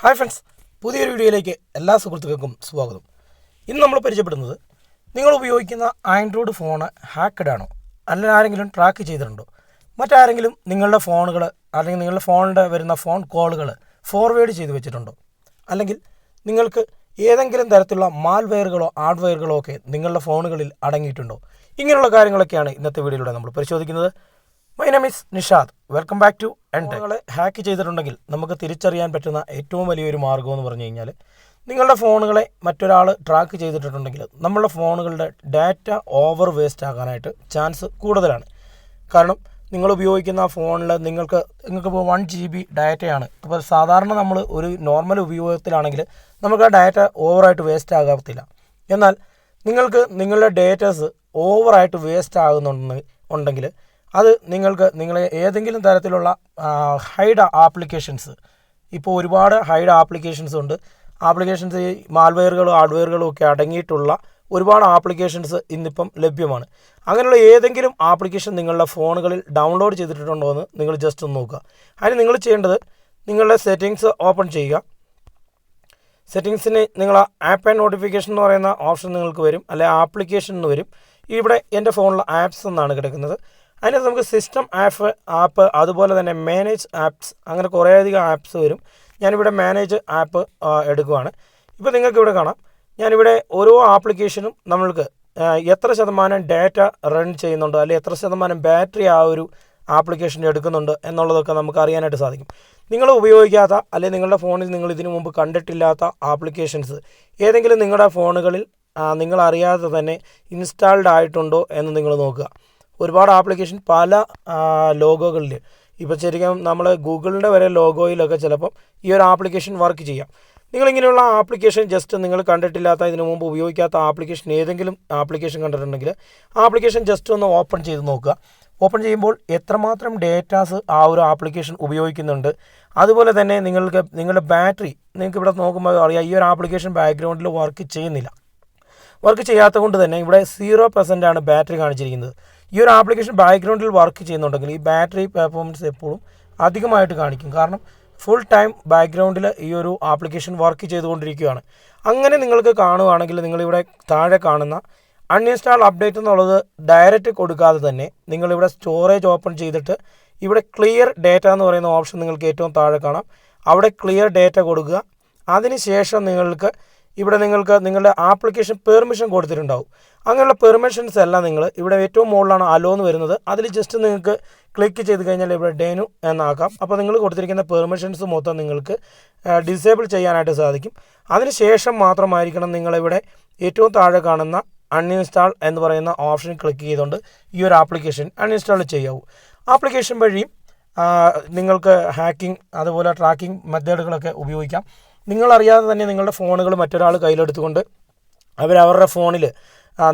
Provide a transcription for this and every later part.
Hi friends പുതിയൊരു വീഡിയോയിലേക്ക് എല്ലാ സുഹൃത്തുക്കൾക്കും സ്വാഗതം. ഇന്ന് നമ്മൾ പരിചയപ്പെടുന്നത് നിങ്ങൾ ഉപയോഗിക്കുന്ന ആൻഡ്രോയിഡ് ഫോണ് ഹാക്കഡ് ആണോ? അല്ലെങ്കിൽ ആരെങ്കിലും ട്രാക്ക് ചെയ്തിട്ടുണ്ടോ? മറ്റാരെങ്കിലും നിങ്ങളുടെ ഫോണുകൾ അല്ലെങ്കിൽ നിങ്ങളുടെ ഫോണിന്റെ വരുന്ന ഫോൺ കോളുകൾ ഫോർവേഡ് ചെയ്ത് വെച്ചിട്ടുണ്ടോ? അല്ലെങ്കിൽ നിങ്ങൾക്ക് ഏതെങ്കിലും തരത്തിലുള്ള മാൽവെയറുകളോ ഹാർഡ്വെയറുകളോ ഒക്കെ നിങ്ങളുടെ ഫോണുകളിൽ അടങ്ങിയിട്ടുണ്ടോ? ഇങ്ങനെയുള്ള കാര്യങ്ങളൊക്കെയാണ് ഇന്നത്തെ വീഡിയോയിലൂടെ നമ്മൾ പരിശോധിക്കുന്നത്. My name is Nishad welcome back to and നിങ്ങളെ ഹാക്ക് ചെയ്തിട്ടുണ്ടെങ്കിൽ നമുക്ക് തിരിച്ചറിയാൻ പറ്റുന്ന ഏറ്റവും വലിയൊരു മാർഗം എന്ന് പറഞ്ഞു കഴിഞ്ഞാൽ നിങ്ങളുടെ ഫോണുകളെ മറ്റൊരാൾ ട്രാക്ക് ചെയ്തിട്ടുണ്ടെങ്കിൽ നമ്മളുടെ ഫോണുകളുടെ ഡാറ്റ ഓവർ വേസ്റ്റ് ആകാനായിട്ട് ചാൻസ് കൂടുതലാണ്. കാരണം നിങ്ങൾ ഉപയോഗിക്കുന്ന ഫോണിൽ നിങ്ങൾക്ക് നിങ്ങൾക്ക് ഇപ്പോൾ വൺ ജി ബി ഡാറ്റയാണ് അപ്പോൾ സാധാരണ നമ്മൾ ഒരു നോർമൽ ഉപയോഗത്തിലാണെങ്കിൽ നമുക്ക് ആ ഡാറ്റ ഓവറായിട്ട് വേസ്റ്റ് ആകത്തില്ല. എന്നാൽ നിങ്ങൾക്ക് നിങ്ങളുടെ ഡേറ്റാസ് ഓവറായിട്ട് വേസ്റ്റ് ആകുന്നുണ്ടെന്ന് ഉണ്ടെങ്കിൽ അത് നിങ്ങൾക്ക് നിങ്ങളെ ഏതെങ്കിലും തരത്തിലുള്ള ഹൈഡ് ആപ്ലിക്കേഷൻസ് ഇപ്പോൾ ഒരുപാട് ഹൈഡ് ആപ്ലിക്കേഷൻസ് ഉണ്ട്. ആപ്ലിക്കേഷൻസ് ഈ മാൽവെയറുകളും ഹാർഡ്വെയറുകളും ഒക്കെ അടങ്ങിയിട്ടുള്ള ഒരുപാട് ആപ്ലിക്കേഷൻസ് ഇന്നിപ്പം ലഭ്യമാണ്. അങ്ങനെയുള്ള ഏതെങ്കിലും ആപ്ലിക്കേഷൻ നിങ്ങളുടെ ഫോണുകളിൽ ഡൗൺലോഡ് ചെയ്തിട്ടുണ്ടോ എന്ന് നിങ്ങൾ ജസ്റ്റ് ഒന്ന് നോക്കുക. അതിന് നിങ്ങൾ ചെയ്യേണ്ടത് നിങ്ങളുടെ സെറ്റിങ്സ് ഓപ്പൺ ചെയ്യുക. സെറ്റിങ്സിന് നിങ്ങൾ ആപ്പ് ആൻഡ് നോട്ടിഫിക്കേഷൻ എന്ന് പറയുന്ന ഓപ്ഷൻ നിങ്ങൾക്ക് വരും. അല്ലെ ആപ്ലിക്കേഷൻ എന്ന് വരും. ഇവിടെ എന്റെ ഫോണിൽ ആപ്സ് എന്നാണ് കിടക്കുന്നത്. അതിനകത്ത് നമുക്ക് സിസ്റ്റം ആപ്പ് ആപ്പ് അതുപോലെ തന്നെ മാനേജ് ആപ്സ് അങ്ങനെ കുറേയധികം ആപ്സ് വരും. ഞാനിവിടെ മാനേജ് ആപ്പ് എടുക്കുകയാണ് ഇപ്പോൾ നിങ്ങൾക്ക് ഇവിടെ കാണാം. ഞാനിവിടെ ഓരോ ആപ്ലിക്കേഷനും നമ്മൾക്ക് എത്ര ശതമാനം ഡാറ്റ റൺ ചെയ്യുന്നുണ്ട് അല്ലെങ്കിൽ എത്ര ശതമാനം ബാറ്ററി ആ ഒരു ആപ്ലിക്കേഷൻ എടുക്കുന്നുണ്ട് എന്നുള്ളതൊക്കെ നമുക്ക് അറിയാനായിട്ട് സാധിക്കും. നിങ്ങൾ ഉപയോഗിക്കാത്ത അല്ലെങ്കിൽ നിങ്ങളുടെ ഫോണിൽ നിങ്ങൾ ഇതിനു മുമ്പ് കണ്ടിട്ടില്ലാത്ത ആപ്ലിക്കേഷൻസ് ഏതെങ്കിലും നിങ്ങളുടെ ഫോണുകളിൽ നിങ്ങൾ അറിയാതെ തന്നെ ഇൻസ്റ്റാൾഡ് ആയിട്ടുണ്ടോ എന്ന് നിങ്ങൾ നോക്കുക. ഒരുപാട് ആപ്ലിക്കേഷൻ പല ലോഗോകളിൽ ഇപ്പോൾ ശരിക്കും നമ്മൾ ഗൂഗിളിന്റെ വരെ ലോഗോയിലൊക്കെ ചിലപ്പം ഈ ഒരു ആപ്ലിക്കേഷൻ വർക്ക് ചെയ്യാം. നിങ്ങളിങ്ങനെയുള്ള ആപ്ലിക്കേഷൻ ജസ്റ്റ് നിങ്ങൾ കണ്ടിട്ടില്ലാത്ത ഇതിനു മുമ്പ് ഉപയോഗിക്കാത്ത ആപ്ലിക്കേഷൻ ഏതെങ്കിലും ആപ്ലിക്കേഷൻ കണ്ടിട്ടുണ്ടെങ്കിൽ ആപ്ലിക്കേഷൻ ജസ്റ്റ് ഒന്ന് ഓപ്പൺ ചെയ്ത് നോക്കുക. ഓപ്പൺ ചെയ്യുമ്പോൾ എത്രമാത്രം ഡേറ്റാസ് ആ ഒരു ആപ്ലിക്കേഷൻ ഉപയോഗിക്കുന്നുണ്ട്. അതുപോലെ തന്നെ നിങ്ങൾക്ക് നിങ്ങളുടെ ബാറ്ററി നിങ്ങൾക്ക് ഇവിടെ നോക്കുമ്പോൾ അറിയാം ഈ ഒരു ആപ്ലിക്കേഷൻ ബാക്ക്ഗ്രൗണ്ടിൽ വർക്ക് ചെയ്യുന്നില്ല. വർക്ക് ചെയ്യാത്തത് കൊണ്ട് തന്നെ ഇവിടെ സീറോ പെർസെന്റ് ആണ് ബാറ്ററി കാണിച്ചിരിക്കുന്നത്. ഈ ഒരു ആപ്ലിക്കേഷൻ ബാക്ക്ഗ്രൗണ്ടിൽ വർക്ക് ചെയ്യുന്നുണ്ടെങ്കിൽ ഈ ബാറ്ററി പെർഫോമൻസ് എപ്പോഴും അധികമായിട്ട് കാണിക്കും. കാരണം ഫുൾ ടൈം ബാക്ക്ഗ്രൗണ്ടിൽ ഈ ഒരു ആപ്ലിക്കേഷൻ വർക്ക് ചെയ്തുകൊണ്ടിരിക്കുകയാണ്. അങ്ങനെ നിങ്ങൾക്ക് കാണുകയാണെങ്കിൽ നിങ്ങളിവിടെ താഴെ കാണുന്ന അൺഇൻസ്റ്റാൾ അപ്ഡേറ്റ് എന്നുള്ളത് ഡയറക്റ്റ് കൊടുക്കാതെ തന്നെ നിങ്ങളിവിടെ സ്റ്റോറേജ് ഓപ്പൺ ചെയ്തിട്ട് ഇവിടെ ക്ലിയർ ഡേറ്റ എന്ന് പറയുന്ന ഓപ്ഷൻ നിങ്ങൾക്ക് ഏറ്റവും താഴെ കാണാം. അവിടെ ക്ലിയർ ഡേറ്റ കൊടുക്കുക. അതിനുശേഷം നിങ്ങൾക്ക് ഇവിടെ നിങ്ങൾക്ക് നിങ്ങളുടെ ആപ്ലിക്കേഷൻ പെർമിഷൻ കൊടുത്തിട്ടുണ്ടാവും. അങ്ങനെയുള്ള പെർമിഷൻസ് എല്ലാം നിങ്ങൾ ഇവിടെ ഏറ്റവും മുകളിലാണ് അലോ എന്ന് വരുന്നത്. അതിൽ ജസ്റ്റ് നിങ്ങൾക്ക് ക്ലിക്ക് ചെയ്ത് കഴിഞ്ഞാൽ ഇവിടെ ഡേനു എന്നാക്കാം അപ്പോൾ നിങ്ങൾ കൊടുത്തിരിക്കുന്ന പെർമിഷൻസ് മൊത്തം നിങ്ങൾക്ക് ഡിസേബിൾ ചെയ്യാനായിട്ട് സാധിക്കും. അതിനുശേഷം മാത്രമായിരിക്കണം നിങ്ങളിവിടെ ഏറ്റവും താഴെ കാണുന്ന അൺഇൻസ്റ്റാൾ എന്ന് പറയുന്ന ഓപ്ഷൻ ക്ലിക്ക് ചെയ്തുകൊണ്ട് ഈ ഒരു ആപ്ലിക്കേഷൻ അൺഇൻസ്റ്റാൾ ചെയ്യാവൂ. ആപ്ലിക്കേഷൻ വഴിയും നിങ്ങൾക്ക് ഹാക്കിംഗ് അതുപോലെ ട്രാക്കിംഗ് മെത്തേഡുകളൊക്കെ ഉപയോഗിക്കാം. നിങ്ങളറിയാതെ തന്നെ നിങ്ങളുടെ ഫോണുകൾ മറ്റൊരാൾ കയ്യിലെടുത്തുകൊണ്ട് അവരവരുടെ ഫോണിൽ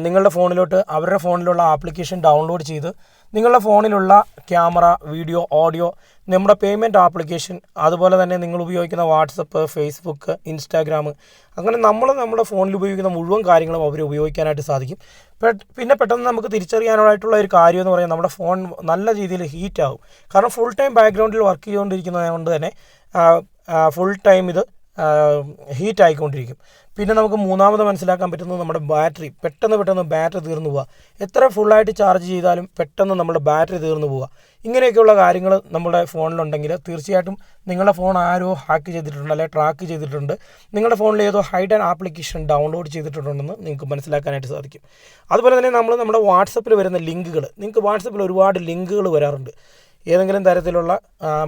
നിങ്ങളുടെ ഫോണിലോട്ട് അവരുടെ ഫോണിലുള്ള ആപ്ലിക്കേഷൻ ഡൗൺലോഡ് ചെയ്ത് നിങ്ങളുടെ ഫോണിലുള്ള ക്യാമറ വീഡിയോ ഓഡിയോ നമ്മുടെ പേയ്മെന്റ് ആപ്ലിക്കേഷൻ അതുപോലെ തന്നെ നിങ്ങൾ ഉപയോഗിക്കുന്ന വാട്സപ്പ് ഫേസ്ബുക്ക് ഇൻസ്റ്റാഗ്രാം അങ്ങനെ നമ്മൾ നമ്മുടെ ഫോണിൽ ഉപയോഗിക്കുന്ന മുഴുവൻ കാര്യങ്ങളും അവർ ഉപയോഗിക്കാനായിട്ട് സാധിക്കും. പിന്നെ പെട്ടെന്ന് നമുക്ക് തിരിച്ചറിയാനായിട്ടുള്ള ഒരു കാര്യം എന്ന് പറയുന്നത് നമ്മുടെ ഫോൺ നല്ല രീതിയിൽ ഹീറ്റ് കാരണം ഫുൾ ടൈം ബാക്ക്ഗ്രൗണ്ടിൽ വർക്ക് ചെയ്തുകൊണ്ടിരിക്കുന്നത് കൊണ്ട് തന്നെ ഫുൾ ടൈം ഇത് ഹീറ്റ് ആയിക്കൊണ്ടിരിക്കും പിന്നെ നമുക്ക് മൂന്നാമത് മനസ്സിലാക്കാൻ പറ്റുന്നത് നമ്മുടെ ബാറ്ററി പെട്ടെന്ന് പെട്ടെന്ന് ബാറ്ററി തീർന്നു പോവുക എത്ര ഫുള്ളായിട്ട് ചാർജ് ചെയ്താലും പെട്ടെന്ന് നമ്മുടെ ബാറ്ററി തീർന്നു പോവുക ഇങ്ങനെയൊക്കെയുള്ള കാര്യങ്ങൾ നമ്മുടെ ഫോണിലുണ്ടെങ്കിൽ തീർച്ചയായിട്ടും നിങ്ങളുടെ ഫോൺ ആരോ ഹാക്ക് ചെയ്തിട്ടുണ്ട് അല്ലെങ്കിൽ ട്രാക്ക് ചെയ്തിട്ടുണ്ട്. നിങ്ങളുടെ ഫോണിൽ ഏതോ ഹൈഡ് ആപ്ലിക്കേഷൻ ഡൗൺലോഡ് ചെയ്തിട്ടുണ്ടെന്ന് നിങ്ങൾക്ക് മനസ്സിലാക്കാനായിട്ട് സാധിക്കും. അതുപോലെ തന്നെ നമ്മൾ നമ്മുടെ വാട്സപ്പിൽ വരുന്ന ലിങ്കുകൾ നിങ്ങൾക്ക് വാട്സപ്പിൽ ഒരുപാട് ലിങ്കുകൾ വരാറുണ്ട്. ഏതെങ്കിലും തരത്തിലുള്ള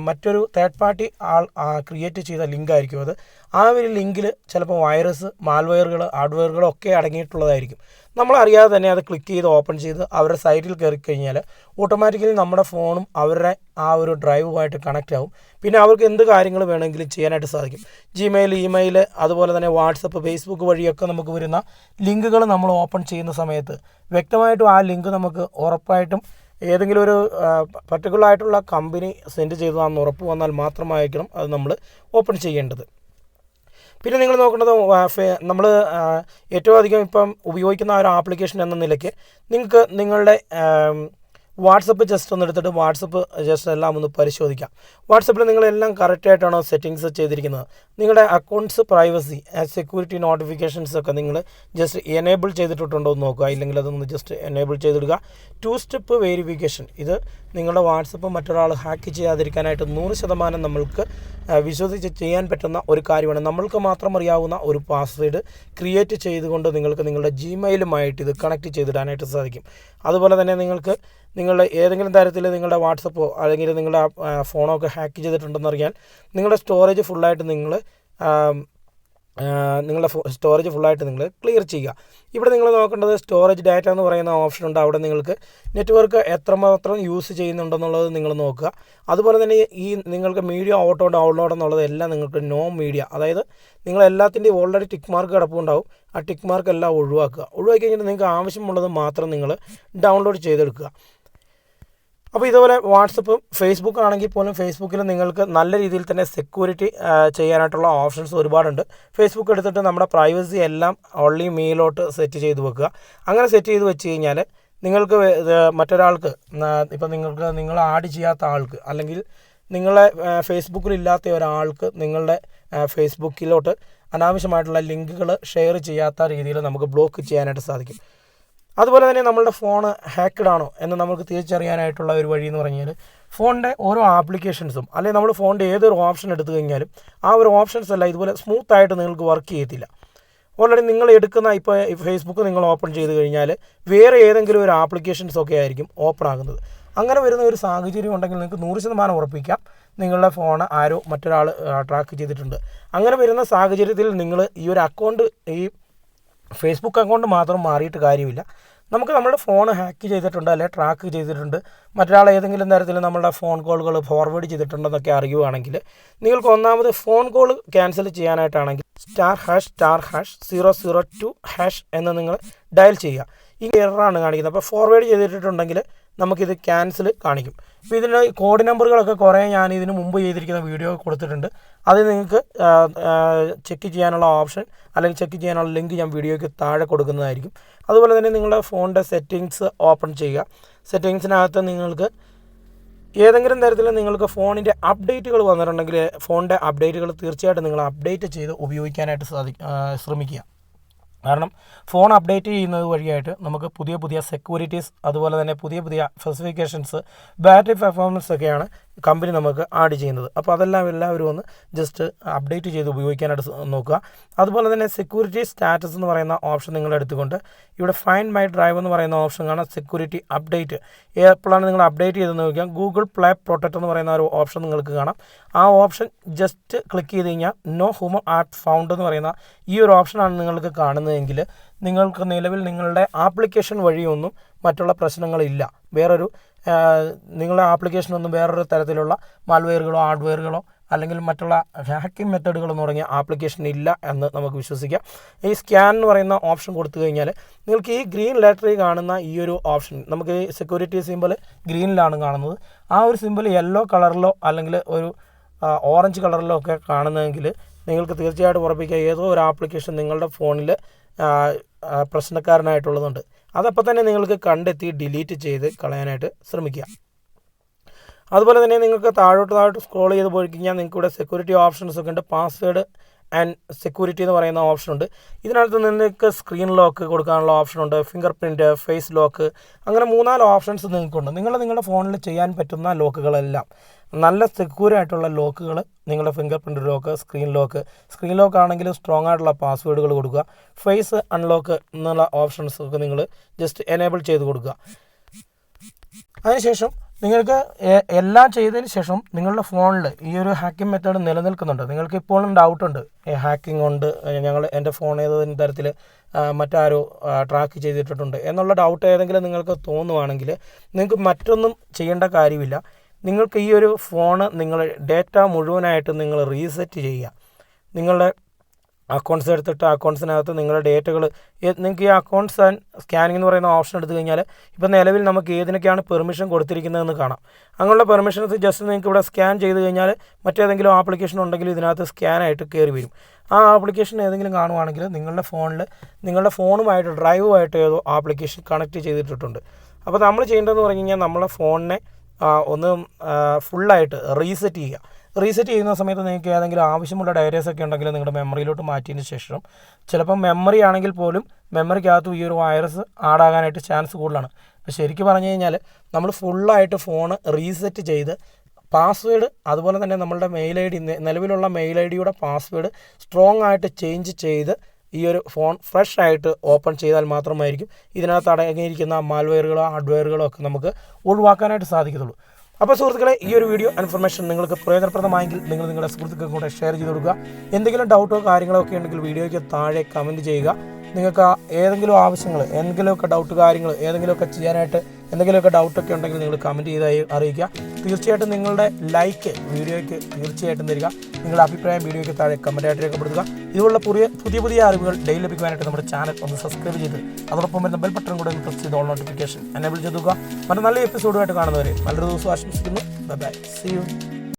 മറ്റൊരു തേർഡ് പാർട്ടി ആൾ ക്രിയേറ്റ് ചെയ്ത ലിങ്കായിരിക്കും അത്. ആ ഒരു ലിങ്കിൽ ചിലപ്പോൾ വൈറസ് മാൽവെയറുകൾ ഹാർഡ്വെയറുകൾ ഒക്കെ അടങ്ങിയിട്ടുള്ളതായിരിക്കും. നമ്മളറിയാതെ തന്നെ അത് ക്ലിക്ക് ചെയ്ത് ഓപ്പൺ ചെയ്ത് അവരുടെ സൈറ്റിൽ കയറി കഴിഞ്ഞാൽ ഓട്ടോമാറ്റിക്കലി നമ്മുടെ ഫോണും അവരുടെ ആ ഒരു ഡ്രൈവുമായിട്ട് കണക്റ്റ് ആവും. പിന്നെ അവർക്ക് എന്ത് കാര്യങ്ങൾ വേണമെങ്കിലും ചെയ്യാനായിട്ട് സാധിക്കും. ജിമെയിൽ ഇമെയിൽ അതുപോലെ തന്നെ വാട്സപ്പ് ഫേസ്ബുക്ക് വഴിയൊക്കെ നമുക്ക് വരുന്ന ലിങ്കുകൾ നമ്മൾ ഓപ്പൺ ചെയ്യുന്ന സമയത്ത് വ്യക്തമായിട്ടും ആ ലിങ്ക് നമുക്ക് ഉറപ്പായിട്ടും ഏതെങ്കിലും ഒരു പർട്ടിക്കുലർ ആയിട്ടുള്ള കമ്പനി സെൻഡ് ചെയ്തതാണെന്ന് ഉറപ്പ് വന്നാൽ മാത്രമായിരിക്കണം അത് നമ്മൾ ഓപ്പൺ ചെയ്യേണ്ടത്. പിന്നെ നിങ്ങൾ നോക്കേണ്ടത് നമ്മൾ ഏറ്റവും അധികം ഇപ്പം ഉപയോഗിക്കുന്ന ഒരു ആപ്ലിക്കേഷൻ എന്ന നിലയ്ക്ക് നിങ്ങൾക്ക് നിങ്ങളുടെ വാട്സപ്പ് ജസ്റ്റ് ഒന്ന് എടുത്തിട്ട് വാട്സപ്പ് ജസ്റ്റ് എല്ലാം ഒന്ന് പരിശോധിക്കാം. വാട്സപ്പിൽ നിങ്ങളെല്ലാം കറക്റ്റായിട്ടാണോ സെറ്റിങ്സ് ചെയ്തിരിക്കുന്നത്? നിങ്ങളുടെ അക്കൗണ്ട്സ് പ്രൈവസി സെക്യൂരിറ്റി നോട്ടിഫിക്കേഷൻസ് ഒക്കെ നിങ്ങൾ ജസ്റ്റ് എനേബിൾ ചെയ്തിട്ടുണ്ടോ എന്ന് നോക്കുക. ഇല്ലെങ്കിൽ അതൊന്ന് ജസ്റ്റ് എനേബിൾ ചെയ്തിടുക. ടു സ്റ്റെപ്പ് വെരിഫിക്കേഷൻ ഇത് നിങ്ങളുടെ വാട്സപ്പ് മറ്റൊരാൾ ഹാക്ക് ചെയ്യാതിരിക്കാനായിട്ട് നൂറ് ശതമാനം നമ്മൾക്ക് വിശ്വസിച്ച് ചെയ്യാൻ പറ്റുന്ന ഒരു കാര്യമാണ്. നമ്മൾക്ക് മാത്രം അറിയാവുന്ന ഒരു പാസ്വേഡ് ക്രിയേറ്റ് ചെയ്തുകൊണ്ട് നിങ്ങൾക്ക് നിങ്ങളുടെ ജിമെയിലുമായിട്ട് ഇത് കണക്ട് ചെയ്തിടാനായിട്ട് സാധിക്കും. അതുപോലെ തന്നെ നിങ്ങൾക്ക് നിങ്ങളുടെ ഏതെങ്കിലും തരത്തിൽ നിങ്ങളുടെ വാട്സപ്പോ അല്ലെങ്കിൽ നിങ്ങളുടെ ഫോണോ ഒക്കെ ഹാക്ക് ചെയ്തിട്ടുണ്ടെന്ന് അറിയാൻ നിങ്ങളുടെ സ്റ്റോറേജ് ഫുള്ളായിട്ട് നിങ്ങൾ നിങ്ങളുടെ സ്റ്റോറേജ് ഫുള്ളായിട്ട് നിങ്ങൾ ക്ലിയർ ചെയ്യുക. ഇവിടെ നിങ്ങൾ നോക്കേണ്ടത് സ്റ്റോറേജ് ഡാറ്റ എന്ന് പറയുന്ന ഓപ്ഷൻ ഉണ്ട്. അവിടെ നിങ്ങൾക്ക് നെറ്റ്വർക്ക് എത്രമാത്രം യൂസ് ചെയ്യുന്നുണ്ടെന്നുള്ളത് നിങ്ങൾ നോക്കുക. അതുപോലെ തന്നെ ഈ നിങ്ങൾക്ക് മീഡിയ ഓട്ടോ ഡൗൺലോഡ് എന്നുള്ളത് എല്ലാം നിങ്ങൾക്ക് നോ മീഡിയ അതായത് നിങ്ങൾ എല്ലാത്തിന്റെയും ഓൾറെഡി ടിക്ക് മാർക്ക് കിടപ്പുണ്ടാവും. ആ ടിക്ക് മാർക്ക് എല്ലാം ഒഴിവാക്കുക. ഒഴിവാക്കി കഴിഞ്ഞിട്ട് നിങ്ങൾക്ക് ആവശ്യമുള്ളത് മാത്രം നിങ്ങൾ ഡൗൺലോഡ് ചെയ്തെടുക്കുക. അപ്പോൾ ഇതുപോലെ വാട്സപ്പും ഫേസ്ബുക്ക് ആണെങ്കിൽ പോലും ഫേസ്ബുക്കിൽ നിങ്ങൾക്ക് നല്ല രീതിയിൽ തന്നെ സെക്യൂരിറ്റി ചെയ്യാനായിട്ടുള്ള ഓപ്ഷൻസ് ഒരുപാടുണ്ട്. ഫേസ്ബുക്ക് എടുത്തിട്ട് നമ്മുടെ പ്രൈവസി എല്ലാം ഓൺലി മെയിലോട്ട് സെറ്റ് ചെയ്ത് വെക്കുക. അങ്ങനെ സെറ്റ് ചെയ്ത് വെച്ച് കഴിഞ്ഞാൽ നിങ്ങൾക്ക് മറ്റൊരാൾക്ക് ഇപ്പം നിങ്ങൾക്ക് നിങ്ങൾ ആഡ് ചെയ്യാത്ത ആൾക്ക് അല്ലെങ്കിൽ നിങ്ങളെ ഫേസ്ബുക്കിൽ ഇല്ലാത്ത ഒരാൾക്ക് നിങ്ങളുടെ ഫേസ്ബുക്കിലോട്ട് അനാവശ്യമായിട്ടുള്ള ലിങ്കുകൾ ഷെയർ ചെയ്യാത്ത രീതിയിൽ നമുക്ക് ബ്ലോക്ക് ചെയ്യാനായിട്ട് സാധിക്കും. അതുപോലെ തന്നെ നമ്മളുടെ ഫോൺ ഹാക്ക്ഡ് ആണോ എന്ന് നമുക്ക് തിരിച്ചറിയാനായിട്ടുള്ള ഒരു വഴി എന്ന് പറഞ്ഞാൽ ഫോണിന്റെ ഓരോ ആപ്ലിക്കേഷൻസും അല്ലെങ്കിൽ നമ്മൾ ഫോണിന്റെ ഏതൊരു ഓപ്ഷൻ എടുത്തു കഴിഞ്ഞാലും ആ ഒരു ഓപ്ഷൻസ് എല്ലാം ഇതുപോലെ സ്മൂത്ത് ആയിട്ട് നിങ്ങൾക്ക് വർക്ക് ചെയ്യത്തില്ല. ഓൾറെഡി നിങ്ങൾ എടുക്കുന്ന ഇപ്പോൾ ഫേസ്ബുക്ക് നിങ്ങൾ ഓപ്പൺ ചെയ്ത് കഴിഞ്ഞാൽ വേറെ ഏതെങ്കിലും ഒരു ആപ്ലിക്കേഷൻസ് ഒക്കെ ആയിരിക്കും ഓപ്പൺ ആകുന്നത്. അങ്ങനെ വരുന്ന ഒരു സാഹചര്യം ഉണ്ടെങ്കിൽ നിങ്ങൾക്ക് നൂറ് ശതമാനം ഉറപ്പിക്കാം. നിങ്ങളുടെ ഫോൺ ആരോ മറ്റൊരാൾ ട്രാക്ക് ചെയ്തിട്ടുണ്ട്. അങ്ങനെ വരുന്ന സാഹചര്യത്തിൽ നിങ്ങൾ ഈ ഒരു അക്കൗണ്ട് ഈ ഫേസ്ബുക്ക് അക്കൗണ്ട് മാത്രം മാറിയിട്ട് കാര്യമില്ല. നമുക്ക് നമ്മുടെ ഫോൺ ഹാക്ക് ചെയ്തിട്ടുണ്ട് അല്ലെ ട്രാക്ക് ചെയ്തിട്ടുണ്ട്. മറ്റൊരാൾ ഏതെങ്കിലും തരത്തിൽ നമ്മുടെ ഫോൺ കോളുകൾ ഫോർവേഡ് ചെയ്തിട്ടുണ്ടെന്നൊക്കെ അറിയുവാണെങ്കിൽ നിങ്ങൾക്ക് ഒന്നാമത് phone call cancel ചെയ്യാനായിട്ടാണെങ്കിൽ star hash star hash zero zero two hash എന്ന് നിങ്ങൾ ഡയൽ ചെയ്യുക. ഈ എററാണ് കാണിക്കുന്നത്. അപ്പോൾ ഫോർവേഡ് ചെയ്തിട്ടുണ്ടെങ്കിൽ നമുക്കിത് ക്യാൻസൽ കാണിക്കും. അപ്പോൾ ഇതിന്റെ കോഡ് നമ്പറുകളൊക്കെ കുറേ ഞാൻ ഇതിന് മുമ്പ് ചെയ്തിരിക്കുന്ന വീഡിയോ കൊടുത്തിട്ടുണ്ട്. അത് നിങ്ങൾക്ക് ചെക്ക് ചെയ്യാനുള്ള ഓപ്ഷൻ അല്ലെങ്കിൽ ചെക്ക് ചെയ്യാനുള്ള ലിങ്ക് ഞാൻ വീഡിയോയ്ക്ക് താഴെ കൊടുക്കുന്നതായിരിക്കും. അതുപോലെ തന്നെ നിങ്ങളുടെ ഫോണിന്റെ സെറ്റിങ്സ് ഓപ്പൺ ചെയ്യുക. സെറ്റിങ്സിനകത്ത് നിങ്ങൾക്ക് ഏതെങ്കിലും തരത്തിൽ നിങ്ങൾക്ക് ഫോണിന്റെ അപ്ഡേറ്റുകൾ വന്നിട്ടുണ്ടെങ്കിൽ ഫോണിന്റെ അപ്ഡേറ്റുകൾ തീർച്ചയായിട്ടും നിങ്ങൾ അപ്ഡേറ്റ് ചെയ്ത് ഉപയോഗിക്കാനായിട്ട് സാധിക്കും ശ്രമിക്കുക. കാരണം ഫോൺ അപ്ഡേറ്റ് ചെയ്യുന്നത് വഴിയായിട്ട് നമുക്ക് പുതിയ പുതിയ സെക്യൂരിറ്റീസ് അതുപോലെ തന്നെ പുതിയ പുതിയ സ്പെസിഫിക്കേഷൻസ് ബാറ്ററി പെർഫോമൻസ് ഒക്കെയാണ് കമ്പനി നമുക്ക് ആഡ് ചെയ്യുന്നത്. അപ്പോൾ അതെല്ലാം എല്ലാവരും ഒന്ന് ജസ്റ്റ് അപ്ഡേറ്റ് ചെയ്ത് ഉപയോഗിക്കാനായിട്ട് നോക്കുക. അതുപോലെ തന്നെ സെക്യൂരിറ്റി സ്റ്റാറ്റസ് എന്ന് പറയുന്ന ഓപ്ഷൻ നിങ്ങൾ എടുത്തുകൊണ്ട് ഇവിടെ ഫൈൻഡ് മൈ ഡ്രൈവ് എന്ന് പറയുന്ന ഓപ്ഷൻ കാണാം. സെക്യൂരിറ്റി അപ്ഡേറ്റ് എപ്പോഴാണ് നിങ്ങൾ അപ്ഡേറ്റ് ചെയ്ത് നോക്കിയാൽ ഗൂഗിൾ പ്ലേ പ്രൊട്ടക്റ്റ് എന്ന് പറയുന്ന ഒരു ഓപ്ഷൻ നിങ്ങൾക്ക് കാണാം. ആ ഓപ്ഷൻ ജസ്റ്റ് ക്ലിക്ക് ചെയ്ത് കഴിഞ്ഞാൽ നോ ഹ്യൂമൻ ആപ്പ് ഫൗണ്ട് എന്ന് പറയുന്ന ഈ ഒരു ഓപ്ഷനാണ് നിങ്ങൾക്ക് കാണുന്നതെങ്കിൽ നിങ്ങൾക്ക് നിലവിൽ നിങ്ങളുടെ ആപ്ലിക്കേഷൻ വഴിയൊന്നും മറ്റുള്ള പ്രശ്നങ്ങളില്ല. വേറൊരു നിങ്ങളുടെ ആപ്ലിക്കേഷനൊന്നും വേറൊരു തരത്തിലുള്ള മാൽവെയറുകളോ ഹാർഡ്വെയറുകളോ അല്ലെങ്കിൽ മറ്റുള്ള ഹാക്കിംഗ് മെത്തേഡുകളെന്ന് തുടങ്ങിയ ആപ്ലിക്കേഷൻ ഇല്ല എന്ന് നമുക്ക് വിശ്വസിക്കാം. ഈ സ്കാൻ എന്ന് പറയുന്ന ഓപ്ഷൻ കൊടുത്തു കഴിഞ്ഞാൽ നിങ്ങൾക്ക് ഈ ഗ്രീൻ ലെറ്ററിൽ കാണുന്ന ഈ ഒരു ഓപ്ഷൻ നമുക്ക് ഈ സെക്യൂരിറ്റി സിമ്പിൾ ഗ്രീനിലാണ് കാണുന്നത്. ആ ഒരു സിമ്പിൾ യെല്ലോ കളറിലോ അല്ലെങ്കിൽ ഒരു ഓറഞ്ച് കളറിലോ ഒക്കെ കാണുന്നതെങ്കിൽ നിങ്ങൾക്ക് തീർച്ചയായിട്ടും ഉറപ്പിക്കുക ഏതോ ഒരു ആപ്ലിക്കേഷൻ നിങ്ങളുടെ ഫോണിൽ പ്രശ്നക്കാരനായിട്ടുള്ളതുണ്ട്. അതപ്പോൾ തന്നെ നിങ്ങൾക്ക് കണ്ടെത്തി ഡിലീറ്റ് ചെയ്ത് കളയാനായിട്ട് ശ്രമിക്കുക. അതുപോലെ തന്നെ നിങ്ങൾക്ക് താഴോട്ട് താഴോട്ട് സ്ക്രോൾ ചെയ്ത് പോയി കഴിഞ്ഞാൽ നിങ്ങൾക്ക് ഇവിടെ സെക്യൂരിറ്റി ഓപ്ഷൻസ് ഒക്കെ ഉണ്ട്. പാസ്വേഡ് ആൻഡ് സെക്യൂരിറ്റി എന്ന് പറയുന്ന ഓപ്ഷൻ ഉണ്ട്. ഇതിനകത്ത് നിങ്ങൾക്ക് സ്ക്രീൻ ലോക്ക് കൊടുക്കാനുള്ള ഓപ്ഷൻ ഉണ്ട് ഫിംഗർ പ്രിന്റ് ഫേസ് ലോക്ക് അങ്ങനെ മൂന്നാൽ ഓപ്ഷൻസ് നിങ്ങൾക്കുണ്ട്. നിങ്ങൾ നിങ്ങളുടെ ഫോണിൽ ചെയ്യാൻ പറ്റുന്ന ലോക്കുകളെല്ലാം നല്ല സെക്യൂർ ആയിട്ടുള്ള ലോക്കുകൾ നിങ്ങളുടെ fingerprint lock screen lock screen lock ആണെങ്കിൽ സ്ട്രോങ് ആയിട്ടുള്ള പാസ്വേഡുകൾ കൊടുക്കുക. ഫേസ് അൺലോക്ക് എന്നുള്ള ഓപ്ഷൻസ് ഒക്കെ നിങ്ങൾ ജസ്റ്റ് എനേബിൾ ചെയ്ത് കൊടുക്കുക. അതിനുശേഷം നിങ്ങൾക്ക് എല്ലാം ചെയ്തതിന് ശേഷം നിങ്ങളുടെ ഫോണിൽ ഈ ഒരു ഹാക്കിംഗ് മെത്തേഡ് നിലനിൽക്കുന്നുണ്ട്. നിങ്ങൾക്ക് ഇപ്പോഴും ഡൗട്ട് ഡൗട്ടുണ്ട് ഹാക്കിംഗ് ഉണ്ട്. ഞങ്ങൾ എന്റെ ഫോൺ ഏതെങ്കിലും തരത്തിൽ മറ്റാരോ ട്രാക്ക് ചെയ്തിട്ടുണ്ട് എന്നുള്ള ഡൗട്ട് ഏതെങ്കിലും നിങ്ങൾക്ക് തോന്നുവാണെങ്കിൽ നിങ്ങൾക്ക് മറ്റൊന്നും ചെയ്യേണ്ട കാര്യമില്ല. നിങ്ങൾക്ക് ഈ ഒരു ഫോണ് നിങ്ങൾ ഡേറ്റ മുഴുവനായിട്ട് നിങ്ങൾ റീസെറ്റ് ചെയ്യുക. നിങ്ങളുടെ അക്കൗണ്ട്സ് എടുത്തിട്ട് അക്കൗണ്ട്സിനകത്ത് നിങ്ങളുടെ ഡേറ്റകൾ നിങ്ങൾക്ക് ഈ അക്കൗണ്ട്സ് ആൻഡ് സ്കാനിംഗ് എന്ന് പറയുന്ന ഓപ്ഷൻ എടുത്തു കഴിഞ്ഞാൽ ഇപ്പോൾ നിലവിൽ നമുക്ക് ഏതിനൊക്കെയാണ് പെർമിഷൻ കൊടുത്തിരിക്കുന്നതെന്ന് കാണാം. അങ്ങനെയുള്ള പെർമിഷൻസ് ജസ്റ്റ് നിങ്ങൾക്ക് ഇവിടെ സ്കാൻ ചെയ്ത് കഴിഞ്ഞാൽ മറ്റേതെങ്കിലും ആപ്ലിക്കേഷൻ ഉണ്ടെങ്കിൽ ഇതിനകത്ത് സ്കാനായിട്ട് കയറി വരും. ആ ആപ്ലിക്കേഷൻ ഏതെങ്കിലും കാണുവാണെങ്കിൽ നിങ്ങളുടെ ഫോണിൽ നിങ്ങളുടെ ഫോണുമായിട്ട് ഡ്രൈവുമായിട്ട് ഏതോ ആപ്ലിക്കേഷൻ കണക്ട് ചെയ്തിട്ടിട്ടുണ്ട്. അപ്പോൾ നമ്മൾ ചെയ്യേണ്ടതെന്ന് പറഞ്ഞു കഴിഞ്ഞാൽ നമ്മളെ ഫോണിനെ ഒന്ന് ഫുള്ളായിട്ട് റീസെറ്റ് ചെയ്യുക. റീസെറ്റ് ചെയ്യുന്ന സമയത്ത് നിങ്ങൾക്ക് ഏതെങ്കിലും ആവശ്യമുള്ള ഡയറീസ് ഒക്കെ ഉണ്ടെങ്കിൽ നിങ്ങളുടെ മെമ്മറിയിലോട്ട് മാറ്റിയതിന് ശേഷം ചിലപ്പം മെമ്മറി ആണെങ്കിൽ പോലും മെമ്മറിക്കകത്തും ഈ ഒരു വൈറസ് ആഡാകാനായിട്ട് ചാൻസ് കൂടുതലാണ്. അപ്പോൾ ശരിക്കും പറഞ്ഞു കഴിഞ്ഞാൽ നമ്മൾ ഫുള്ളായിട്ട് ഫോൺ റീസെറ്റ് ചെയ്ത് പാസ്വേഡ് അതുപോലെ തന്നെ നമ്മളുടെ മെയിൽ ഐ ഡി നിലവിലുള്ള മെയിൽ ഐ ഡിയുടെ പാസ്വേഡ് സ്ട്രോങ് ആയിട്ട് ചേഞ്ച് ചെയ്ത് ഈ ഒരു ഫോൺ ഫ്രഷ് ആയിട്ട് ഓപ്പൺ ചെയ്താൽ മാത്രമായിരിക്കും ഇതിനകത്ത് അടങ്ങിയിരിക്കുന്ന മാൽവെയറുകളോ ഹാർഡ്വെയറുകളോ ഒക്കെ നമുക്ക് ഒഴിവാക്കാനായിട്ട് സാധിക്കത്തുള്ളൂ. അപ്പോൾ സുഹൃത്തുക്കളെ ഈ ഒരു വീഡിയോ ഇൻഫർമേഷൻ നിങ്ങൾക്ക് പ്രയോജനപ്രദമായെങ്കിൽ നിങ്ങൾ നിങ്ങളുടെ സുഹൃത്തുക്കൾക്ക് കൂടെ ഷെയർ ചെയ്ത് കൊടുക്കുക. എന്തെങ്കിലും ഡൗട്ടോ കാര്യങ്ങളോ ഒക്കെ ഉണ്ടെങ്കിൽ വീഡിയോയ്ക്ക് താഴെ കമന്റ് ചെയ്യുക. നിങ്ങൾക്ക് ഏതെങ്കിലും ആവശ്യങ്ങൾ എന്തെങ്കിലുമൊക്കെ ഡൗട്ട് കാര്യങ്ങൾ ഏതെങ്കിലുമൊക്കെ ചെയ്യാനായിട്ട് എന്തെങ്കിലുമൊക്കെ ഡൗട്ടൊക്കെ ഉണ്ടെങ്കിൽ നിങ്ങൾ കമന്റ് ചെയ്ത് അറിയിക്കുക. തീർച്ചയായിട്ടും നിങ്ങളുടെ ലൈക്ക് വീഡിയോയ്ക്ക് തീർച്ചയായിട്ടും തരിക. നിങ്ങളുടെ അഭിപ്രായം വീഡിയോയ്ക്ക് താഴെ കമന്റായിട്ട് രേഖപ്പെടുത്തുക. ഇതുപോലുള്ള പുതിയ പുതിയ പുതിയ അറിവുകൾ ഡെയിലി ലഭിക്കുവാനായിട്ട് നമ്മുടെ ചാനൽ ഒന്ന് സബ്സ്ക്രൈബ് ചെയ്ത് അതോടൊപ്പം വരുന്ന ബെൽ ബട്ടൺ കൂടെ ഒന്ന് പ്രസ് ചെയ്ത് ഓൾ നോട്ടിഫിക്കേഷൻ എനേബിൾ ചെയ്തുക മറ്റു നല്ല എപ്പിസോഡുമായിട്ട് കാണുന്നവരെ നല്ലൊരു ദിവസം ആശംസിക്കുന്നു. By C U